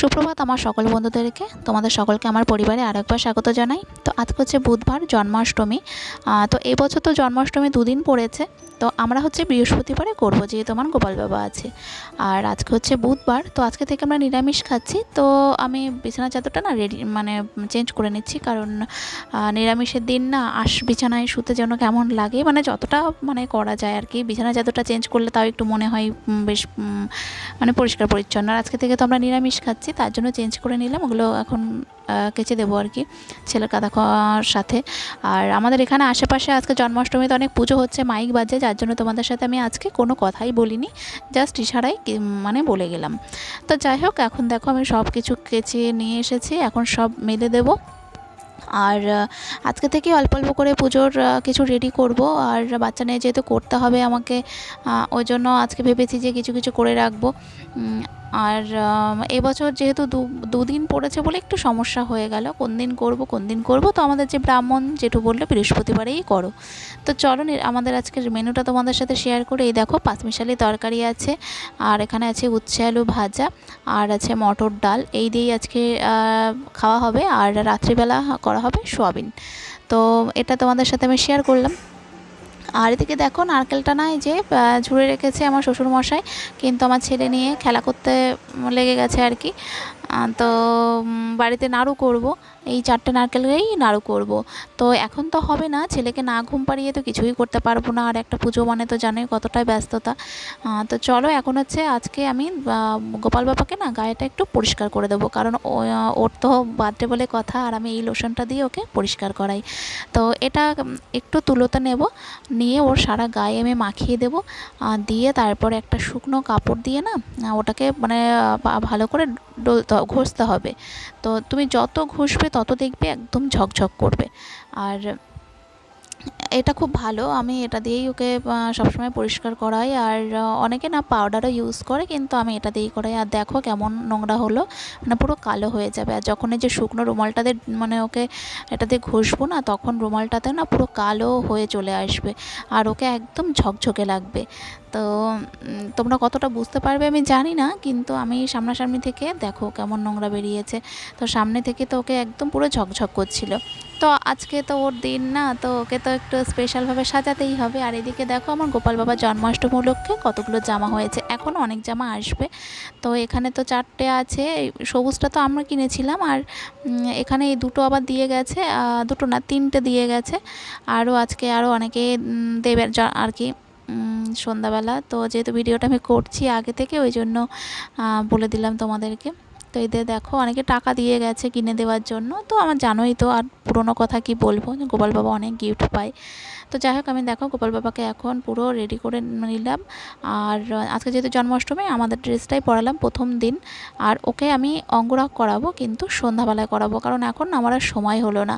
সুপ্রভাত আমার সকল বন্ধুদেরকে। তোমাদের সকলকে আমার পরিবারে আরেকবার স্বাগত জানাই। তো আজকে হচ্ছে বুধবার, জন্মাষ্টমী। তো এই বছর তো জন্মাষ্টমী দুদিন পড়েছে। তো আমরা হচ্ছে বৃহস্পতিবারে করব, যেহেতু আমার গোপাল বাবা আছে। আর আজকে হচ্ছে বুধবার, তো আজকে থেকে আমরা নিরামিষ খাচ্ছি। তো আমি বিছানা চাদরটা না রেডি মানে চেঞ্জ করে নিচ্ছি। কারণ নিরামিষের দিন না আস বিছানায় শুতে যেন কেমন লাগে। মানে যতটা মানে করা যায় আর কি। বিছানা চাদরটা চেঞ্জ করলে তাও একটু মনে হয় বেশ মানে পরিষ্কার পরিচ্ছন্ন। আর আজকে থেকে তো আমরা নিরামিষ খাচ্ছি। তার জন্য চেঞ্জ করে নিলাম। ওগুলো এখন কেচে দেবো আর কি ছেলের কাদা খাওয়ার সাথে। আর আমাদের এখানে আশেপাশে আজকে জন্মাষ্টমীতে অনেক পুজো হচ্ছে, মাইক বাজে, যার জন্য তোমাদের সাথে আমি আজকে কোনো কথাই বলিনি জাস্ট ইশারাই মানে বলে গেলাম। তো যাই হোক, এখন দেখো আমি সব কিছু কেচে নিয়ে এসেছি, এখন সব মেলে দেবো। আর আজকে থেকে অল্প অল্প করে পুজোর কিছু রেডি করব। আর বাচ্চা নিয়ে যেহেতু করতে হবে আমাকে ওই জন্য আজকে ভেবেছি যে কিছু কিছু করে রাখব। আর এবছর যেহেতু দু, দুদিন পড়েছে বলে একটু সমস্যা হয়ে গেল। কোন দিন করব, কোন দিন করব? তো আমাদের যে ব্রাহ্মণ জেঠু বলল, বৃহস্পতিবারেই করো। তো চলো আমাদের আজকের মেনুটা তোমাদের সাথে শেয়ার করে এই দেখো, পাঁচমিশালি তরকারি আছে, আর এখানে আছে উচ্ছে আলু ভাজা, আর আছে মটর ডাল। এই দিয়েই আজকে খাওয়া হবে, আর রাত্রিবেলা করা হবে সোয়াবিন। তো এটা তোমাদের সাথে আমি শেয়ার করলাম। আর এদিকে দেখো, নারকেলটা নাই যে ঝুড়ে রেখেছে আমার শ্বশুরমশাই। কিন্তু আমার ছেলে নিয়ে খেলা করতে লেগে গেছে আর কি। তো বাড়িতে নাড়ু করব। এই চারটে নারকেলেই নাড়ু করব। তো এখন তো হবে না, ছেলেকে না ঘুম পাড়িয়ে তো কিছুই করতে পারব না। আর একটা পুজো মানে তো জানোই কতটাই ব্যস্ততা। তো চলো এখন হচ্ছে আজকে আমি গোপাল বাবাকে না গায়েটা একটু পরিষ্কার করে দেবো। কারণ ওর তো বার্থডে বলে কথা, আর আমি এই লোশনটা দিয়ে ওকে পরিষ্কার করাই। তো এটা একটু তুলোতে নেব। নিয়ে ওর সারা গায়ে আমি মাখিয়ে দেবো। দিয়ে তারপরে একটা শুকনো কাপড় দিয়ে না ওটাকে মানে ভালো করে ডলতে ঘষতে হবে। তো তুমি যত ঘষবে তত দেখবে একদম ঝকঝক করবে। আর এটা খুব ভালো। আমি এটা দিয়েই ওকে সবসময় পরিষ্কার করাই। আর অনেকে না পাউডারও ইউজ করে, কিন্তু আমি এটা দিয়েই করাই। আর দেখো কেমন নোংরা হলো। মানে পুরো কালো হয়ে যাবে। আর যখন এই যে শুকনো রুমালটাতে মানে ওকে এটা দিয়ে ঘষবো না, তখন রুমালটাতে না পুরো কালো হয়ে চলে আসবে। আর ওকে একদম ঝকঝকে লাগবে। তো তোমরা কতটা বুঝতে পারবে আমি জানি না, কিন্তু আমি সামনাসামনি থেকে দেখো কেমন নোংরা বেরিয়েছে। তো সামনে থেকে তো ওকে একদম পুরো ঝকঝক করছিল। তো আজকে তো ওর দিন না, তো ওকে তো একটু স্পেশালভাবে সাজাতেই হবে। আর এদিকে দেখো আমার গোপাল বাবা জন্মাষ্টমী উপলক্ষে কতগুলো জামা হয়েছে। এখনও অনেক জামা আসবে। তো এখানে তো চারটে আছে। সবুজটা তো আমরা কিনেছিলাম আর এখানে এই দুটো আবার দিয়ে গেছে দুটো না, তিনটে দিয়ে গেছে। আরও আজকে আরও অনেকে দেবে আর কি সন্ধ্যাবেলা। তো যেহেতু ভিডিওটা আমি করছি আগে থেকে, ওই জন্য বলে দিলাম তোমাদেরকে। তো এদের দেখো, অনেকে টাকা দিয়ে গেছে কিনে দেওয়ার জন্য। তো আমার জানোই তো আর পুরোনো কথা কি বলব? গোপাল বাবা অনেক গিফট পায়। তো যাই হোক, আমি দেখো গোপাল বাবাকে এখন পুরো রেডি করে নিলাম। আর আজকে যেহেতু জন্মাষ্টমী, আমাদের ড্রেসটাই পরালাম প্রথম দিন। আর ওকে আমি অঙ্গরাগ করাবো, কিন্তু সন্ধ্যাবেলায় করাবো, কারণ এখন আমার আর সময় হলো না।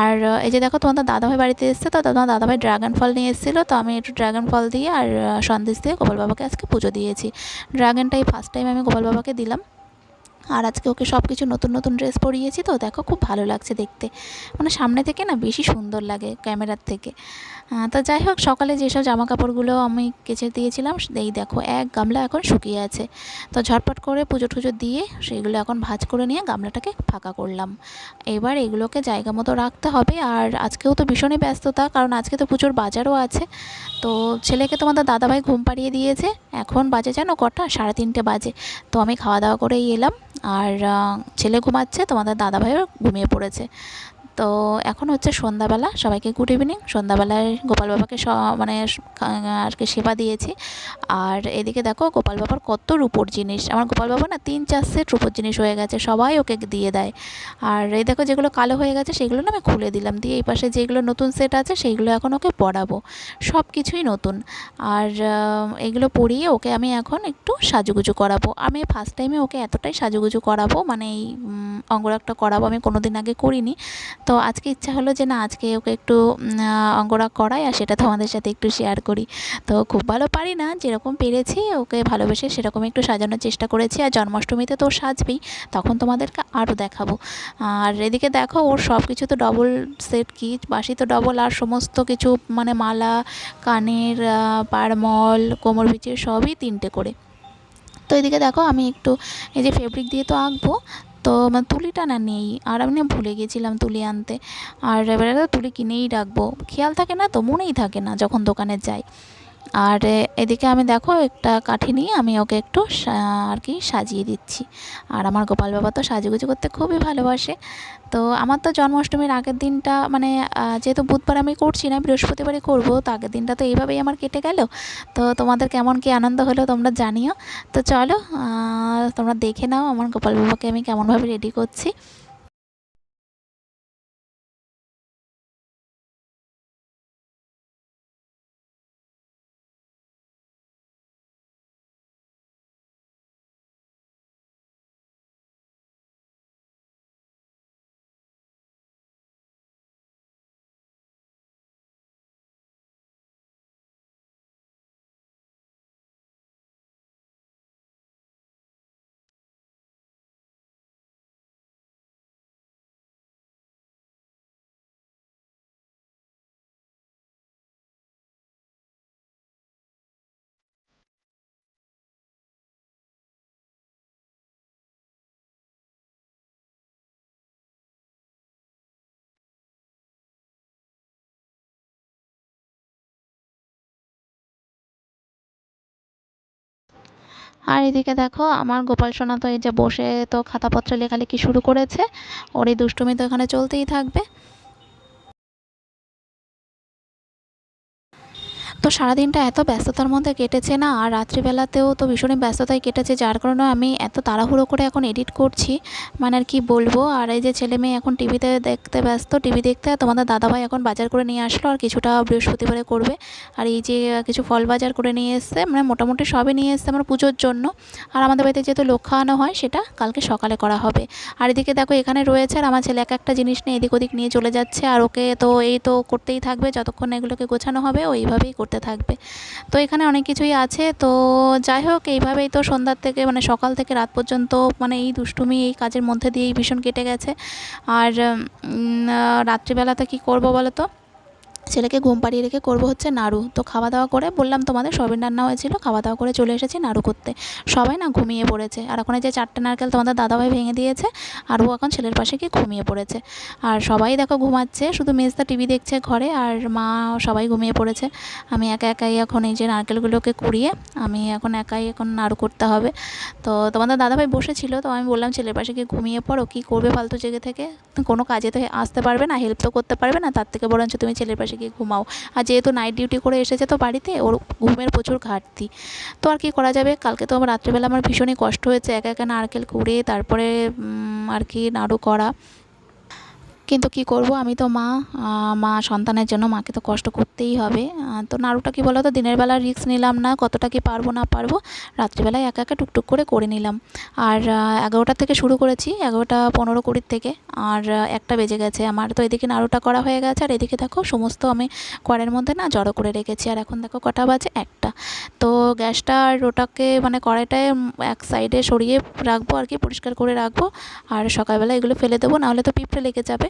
আর এই যে দেখো, তোমাদের দাদাভাই বাড়িতে এসছে তো তোমার দাদাভাই ড্রাগন ফল নিয়ে এসেছিল। তো আমি একটু ড্রাগন ফল দিয়ে আর সন্দেশ দিয়ে গোপাল বাবাকে আজকে পুজো দিয়েছি। ড্রাগনটাই ফার্স্ট টাইম আমি গোপাল বাবাকে দিলাম। আর আজকে ওকে সব কিছু নতুন নতুন ড্রেস পরিয়েছি তো দেখো খুব ভালো লাগছে দেখতে। মানে সামনে থেকে না বেশি সুন্দর লাগে ক্যামেরার থেকে। তো যাই হোক, সকালে যেসব জামা কাপড়গুলো আমি কেচে দিয়েছিলাম, এই দেখো, এক গামলা এখন শুকিয়ে আছে। তো ঝটপট করে পুজো টুজো দিয়ে সেগুলো এখন ভাজ করে নিয়ে গামলাটাকে ফাঁকা করলাম। এবার এগুলোকে জায়গা মতো রাখতে হবে, আর আজকেও তো ভীষণই ব্যস্ততা, কারণ আজকে তো পুজোর বাজারও আছে। তো ছেলেকে তোমাদের দাদাভাই ঘুম পাড়িয়ে দিয়েছে, এখন বাজে জানো কটা, সাড়ে তিনটে বাজে। তো আমি খাওয়া দাওয়া করেই এলাম, আর ছেলে ঘুমাচ্ছে, তোমাদের দাদাভাইও ঘুমিয়ে পড়েছে। তো এখন হচ্ছে সন্ধ্যাবেলা, সবাইকে গুড ইভিনিং সন্ধ্যাবেলায় গোপাল বাবাকে স মানে আর কি সেবা দিয়েছি। আর এদিকে দেখো গোপাল বাবার কত রূপোর জিনিস, আমার গোপাল বাবা না তিন চার সেট রূপোর জিনিস হয়ে গেছে, সবাই ওকে দিয়ে দেয়। আর এই দেখো যেগুলো কালো হয়ে গেছে সেগুলো না আমি খুলে দিলাম, দিয়ে এই পাশে যেগুলো নতুন সেট আছে সেইগুলো এখন ওকে পড়াবো সব কিছুই নতুন। আর এগুলো পরিয়ে ওকে আমি এখন একটু সাজুগুজু করাবো। আমি ফার্স্ট টাইমে ওকে এতটাই সাজুগুজু করাবো মানে এই অঙ্গরাগটা করাবো আমি কোনো দিন আগে করিনি। তো আজকে ইচ্ছা হলো যে না, আজকে ওকে একটু অঙ্গরা করাই আর সেটা তোমাদের সাথে একটু শেয়ার করি। তো খুব ভালো পারি না, যেরকম পেরেছি, ওকে ভালোবেসে সেরকম একটু সাজানোর চেষ্টা করেছি আর জন্মাষ্টমীতে তো সাজবেই, তখন তোমাদেরকে আরও দেখাবো। আর এদিকে দেখো, ওর সব কিছু তো ডবল সেট কি বাসি তো ডবল আর সমস্ত কিছু মানে মালা, কানের পারমল কোমর বিচির সবই তিনটে করে। তো এদিকে দেখো, আমি একটু এই যে ফেব্রিক দিয়ে তো আঁকবো তো আমার তুলিটা না নেই। আর আমি ভুলে গেছিলাম তুলি আনতে। আর এবারে তুলি কিনেই রাখব। খেয়াল থাকে না তো, মনেই থাকে না যখন দোকানে যাই। আর এদিকে আমি দেখো একটা কাঠি নিয়ে আমি ওকে একটু আর কি সাজিয়ে দিচ্ছি। আর আমার গোপাল বাবা তো সাজুগুজু করতে খুবই ভালোবাসে। তো আমার তো জন্মাষ্টমীর আগের দিনটা মানে যেহেতু বুধবার আমি করছি না, বৃহস্পতিবারই করব, তো আগের দিনটা তো এইভাবেই আমার কেটে গেল। তো তোমাদের কেমন কি আনন্দ হলো তোমরা জানিও। তো চলো তোমরা দেখে নাও আমার গোপাল বাবাকে আমি কেমনভাবে রেডি করছি। আর এদিকে দেখো, আমার গোপাল সোনা তো এই যে বসে তো খাতাপত্র লেখালেখি শুরু করেছে। ওর এই দুষ্টুমি তো এখানে চলতেই থাকবে। তো সারাদিনটা এত ব্যস্ততার মধ্যে কেটেছে না, আর রাত্রিবেলাতেও তো ভীষণই ব্যস্ততায় কেটেছে, যার কারণে আমি এত তাড়াহুড়ো করে এখন এডিট করছি। মানে আর কি বলব, আর এই যে ছেলে মেয়ে এখন টিভিতে দেখতে ব্যস্ত টিভি দেখতে তোমাদের দাদাভাই এখন বাজার করে নিয়ে আসলো, আর কিছুটা বৃহস্পতিবারে করবে। আর এই যে কিছু ফল বাজার করে নিয়ে এসছে মানে মোটামুটি সবই নিয়ে এসছে আমার পুজোর জন্য। আর আমাদের বাড়িতে যেহেতু লোক খাওয়ানো হয়, সেটা কালকে সকালে করা হবে। আর এদিকে দেখো এখানে রয়েছে, আর আমার ছেলে এক একটা জিনিস নিয়ে এদিক ওদিক নিয়ে চলে যাচ্ছে, আর ওকে তো এই তো করতেই থাকবে, যতক্ষণ এগুলোকে গোছানো হবে, ওইভাবেই করতে করতে থাকবে। তো এখানে অনেক কিছুই আছে। তো যাই হোক, এইভাবেই তো সন্ধ্যার থেকে মানে সকাল থেকে রাত পর্যন্ত মানে এই দুষ্টুমি, এই কাজের মধ্যে দিয়েই ভীষণ কেটে গেছে। আর রাত্রিবেলাতে কি করব বলো তো? ছেলেকে ঘুম পাড়িয়ে রেখে করব হচ্ছে নাড়ু। তো খাওয়া দাওয়া করে বললাম তোমাদের সবিন রান্না হয়েছিল, খাওয়া দাওয়া করে চলে এসেছি নাড়ু করতে। সবাই না ঘুমিয়ে পড়েছে। আর এখন যে চারটে নারকেল তোমাদের দাদাভাই ভেঙে দিয়েছে, আর ও এখন ছেলের পাশে গিয়ে ঘুমিয়ে পড়েছে। আর সবাই দেখো ঘুমাচ্ছে, শুধু মেজদা টিভি দেখছে ঘরে, আর মা সবাই ঘুমিয়ে পড়েছে। আমি একা একাই এখন এই যে নারকেলগুলোকে কুড়িয়ে, আমি এখন একাই এখন নাড়ু করতে হবে। তো তোমাদের দাদাভাই বসেছিল, তো আমি বললাম ছেলের পাশে গিয়ে ঘুমিয়ে পড়ো, কী করবে ফালতু জেগে থেকে? কোনো কাজে তো আসতে পারবে না হেল্প তো করতে পারবে না, তার থেকে বরঞ্চ তুমি ছেলের পাশে গিয়ে ঘুমাও। আর যেহেতু নাইট ডিউটি করে এসেছে তো বাড়িতে, ওর ঘুমের প্রচুর ঘাটতি। তো আর কি করা যাবে? কালকে তো আমার রাত্রিবেলা আমার ভীষণই কষ্ট হয়েছে। একা একা নারকেল কুড়ে, তারপরে আর কি নাড়ু করা। কিন্তু কি করব? আমি তো মা মা সন্তানের জন্য মাকে তো কষ্ট করতেই হবে। তো নাড়ুটা কি বলো তো দিনের বেলা রিস্ক নিলাম না, কতটা কি পারব না পারব, রাত্রিবেলায় একা একা টুকটুক করে করে নিলাম। আর এগারোটা থেকে শুরু করেছি, এগারোটা পনেরো কুড়ির থেকে। আর একটা বেজে গেছে। আমার তো এদিকে নাড়ুটা করা হয়ে গেছে। আর এদিকে দেখো, সমস্ত আমি কড়ের মধ্যে না জড়ো করে রেখেছি। আর এখন দেখো, কটা বাজে? একটা। তো গ্যাসটা আর ওটাকে মানে কড়াইটায় এক সাইডে সরিয়ে রাখব আর কি, পরিষ্কার করে রাখব। আর সকালবেলা এগুলো ফেলে দেবো, নাহলে তো পিঁপড়ে লেগে যাবে।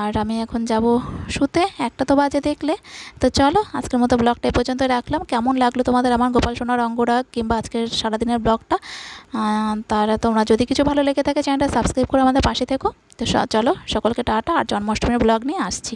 আর আমি এখন যাব শুতে, একটা তো বাজে দেখলে। তো চলো, আজকের মতো ব্লগটা এ পর্যন্ত রাখলাম। কেমন লাগল তোমাদের আমার গোপাল সোনার অঙ্গরা কিংবা আজকের সারাদিনের ব্লগটা? তারা তোমরা যদি কিছু ভালো লেগে থাকে চ্যানেলটা সাবস্ক্রাইব করে আমাদের পাশে থেকো। তো চলো, সকলকে টাটা, আর জন্মাষ্টমীর ব্লগ নিয়ে আসছি।